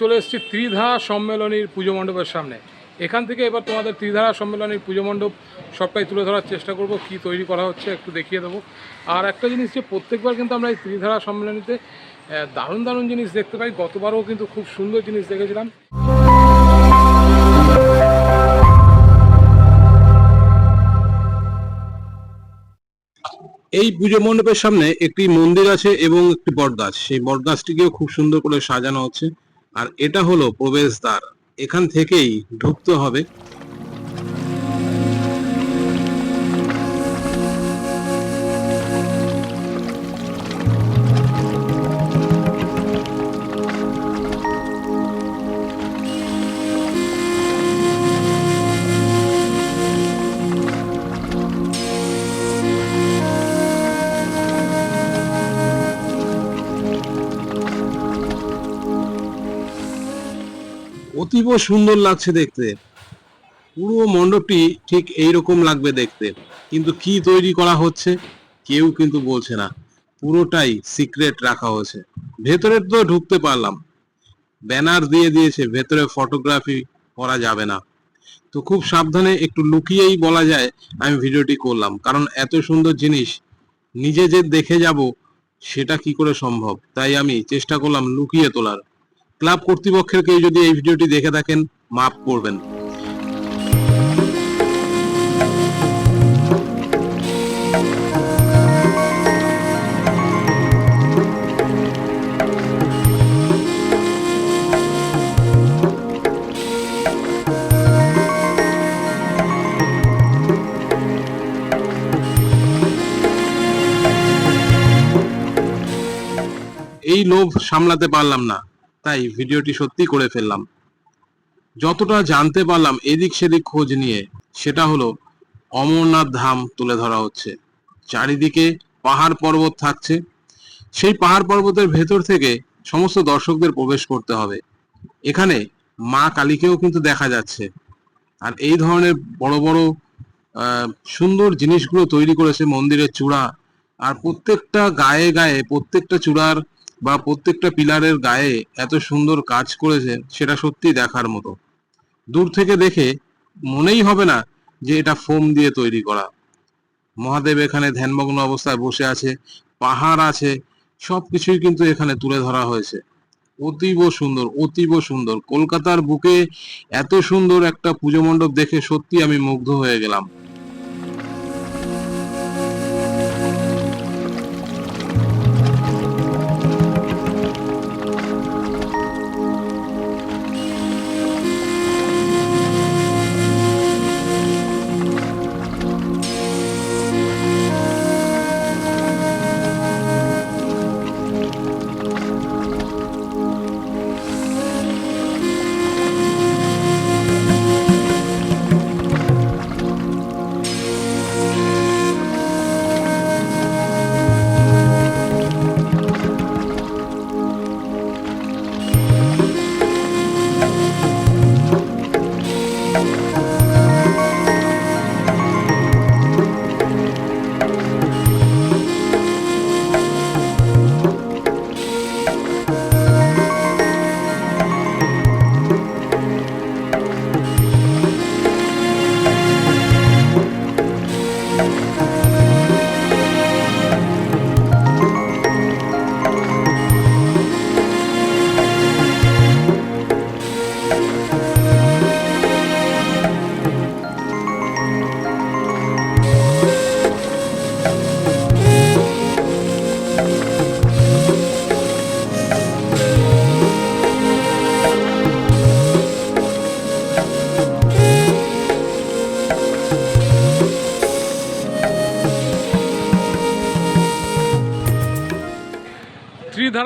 চলে এসেছি ত্রিধারা সম্মেলনীর পুজো মণ্ডপের সামনে। এখান থেকে এবার তোমাদের ত্রিধারা সম্মেলনীর পুজো মণ্ডপ সবটাই তুলে ধরার চেষ্টা করব, কি তৈরি করা হচ্ছে একটু দেখিয়ে দেবো। আর একটা জিনিস যে প্রত্যেকবার কিন্তু আমরা এই ত্রিধারা সম্মেলনীতে দারুণ দারুণ জিনিস দেখতে পাই, গতবারও কিন্তু খুব সুন্দর জিনিস দেখেছিলাম। এই পুজো মণ্ডপের সামনে একটি মন্দির আছে এবং একটি বটগাছ। সেই বটগাছটিকেও খুব সুন্দর করে সাজানো হচ্ছে। আর এটা হলো প্রবেশদ্বার। এখান থেকেই ঢুকতে হবে। অতীব সুন্দর লাগছে দেখতে। পুরো মণ্ডপটি ঠিক এইরকম লাগবে দেখতে। কিন্তু কি তৈরি করা হচ্ছে, কেউ কিন্তু বলছে না। পুরোটাই সিক্রেট রাখা হয়েছে। ভেতরে তো ঢুকতে পারলাম। ব্যানার দিয়ে দিয়েছে, ভেতরে ফটোগ্রাফি করা যাবে না। তো খুব সাবধানে একটু লুকিয়েই বলা যায়, আমি ভিডিওটি করলাম। কারণ এত সুন্দর জিনিস, নিজে যে দেখে যাব, সেটা কি করে সম্ভব? তাই আমি চেষ্টা করলাম লুকিয়ে তোলার। ক্লাব কর্তৃপক্ষের কেউ যদি এই ভিডিওটি দেখে থাকেন, মাফ করবেন। এই লোভ সামলাতে পারলাম না। তাই ভিডিওটি সত্যি করে ফেললাম। যতটা জানতে পারলাম এদিক সেদিক খোঁজ নিয়ে, সেটা হলো অমরনাথ ধাম তুলে ধরা হচ্ছে। চারিদিকে পাহাড় পর্বত থাকছে। সেই পাহাড় পর্বতের ভেতর থেকে সমস্ত দর্শকদের প্রবেশ করতে হবে। এখানে মা কালীকেও কিন্তু দেখা যাচ্ছে। আর এই ধরনের বড় বড় সুন্দর জিনিসগুলো তৈরি করেছে মন্দিরের চূড়া। আর প্রত্যেকটা গায়ে গায়ে, প্রত্যেকটা চূড়ার বা প্রত্যেকটা পিলারের গায়ে এত সুন্দর কাজ করেছে, সেটা সত্যি দেখার মতো। দূর থেকে দেখে মনেই হবে না যে এটা ফোম দিয়ে তৈরি করা। মহাদেব এখানে ধ্যানমগ্ন অবস্থায় বসে আছে, পাহাড় আছে, সবকিছুই কিন্তু এখানে তুলে ধরা হয়েছে। অতীব সুন্দর অতীব সুন্দর। কলকাতার বুকে এত সুন্দর একটা পুজো মণ্ডপ দেখে সত্যি আমি মুগ্ধ হয়ে গেলাম।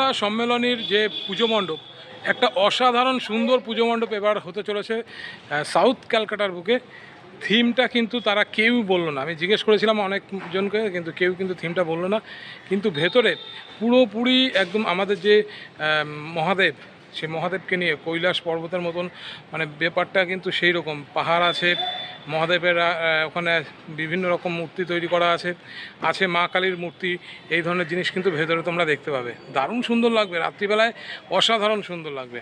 ত্রিধারা সম্মেলনের যে পুজো মণ্ডপ, একটা অসাধারণ সুন্দর পুজো মণ্ডপ এবার হতে চলেছে সাউথ ক্যালকাটার বুকে। থিমটা কিন্তু তারা কেউ বলল না। আমি জিজ্ঞেস করেছিলাম অনেকজনকে কিন্তু কেউ কিন্তু থিমটা বলল না। কিন্তু ভেতরে পুরোপুরি একদম আমাদের যে মহাদেব সেই মহাদেবকে নিয়ে কৈলাস পর্বতের মতন মানে ব্যাপারটা কিন্তু সেই রকম। পাহাড় আছে, মহাদেবের ওখানে বিভিন্ন রকম মূর্তি তৈরি করা আছে আছে মা কালীর মূর্তি, এই ধরনের জিনিস কিন্তু ভেতরে তোমরা দেখতে পাবে। দারুণ সুন্দর লাগবে, রাত্রিবেলায় অসাধারণ সুন্দর লাগবে।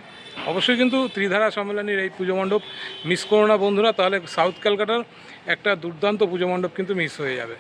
অবশ্যই কিন্তু ত্রিধারা সম্মেলনের এই পুজো মণ্ডপ মিস করো না বন্ধুরা, তাহলে সাউথ ক্যালকাটার একটা দুর্দান্ত পুজো মণ্ডপ কিন্তু মিস হয়ে যাবে।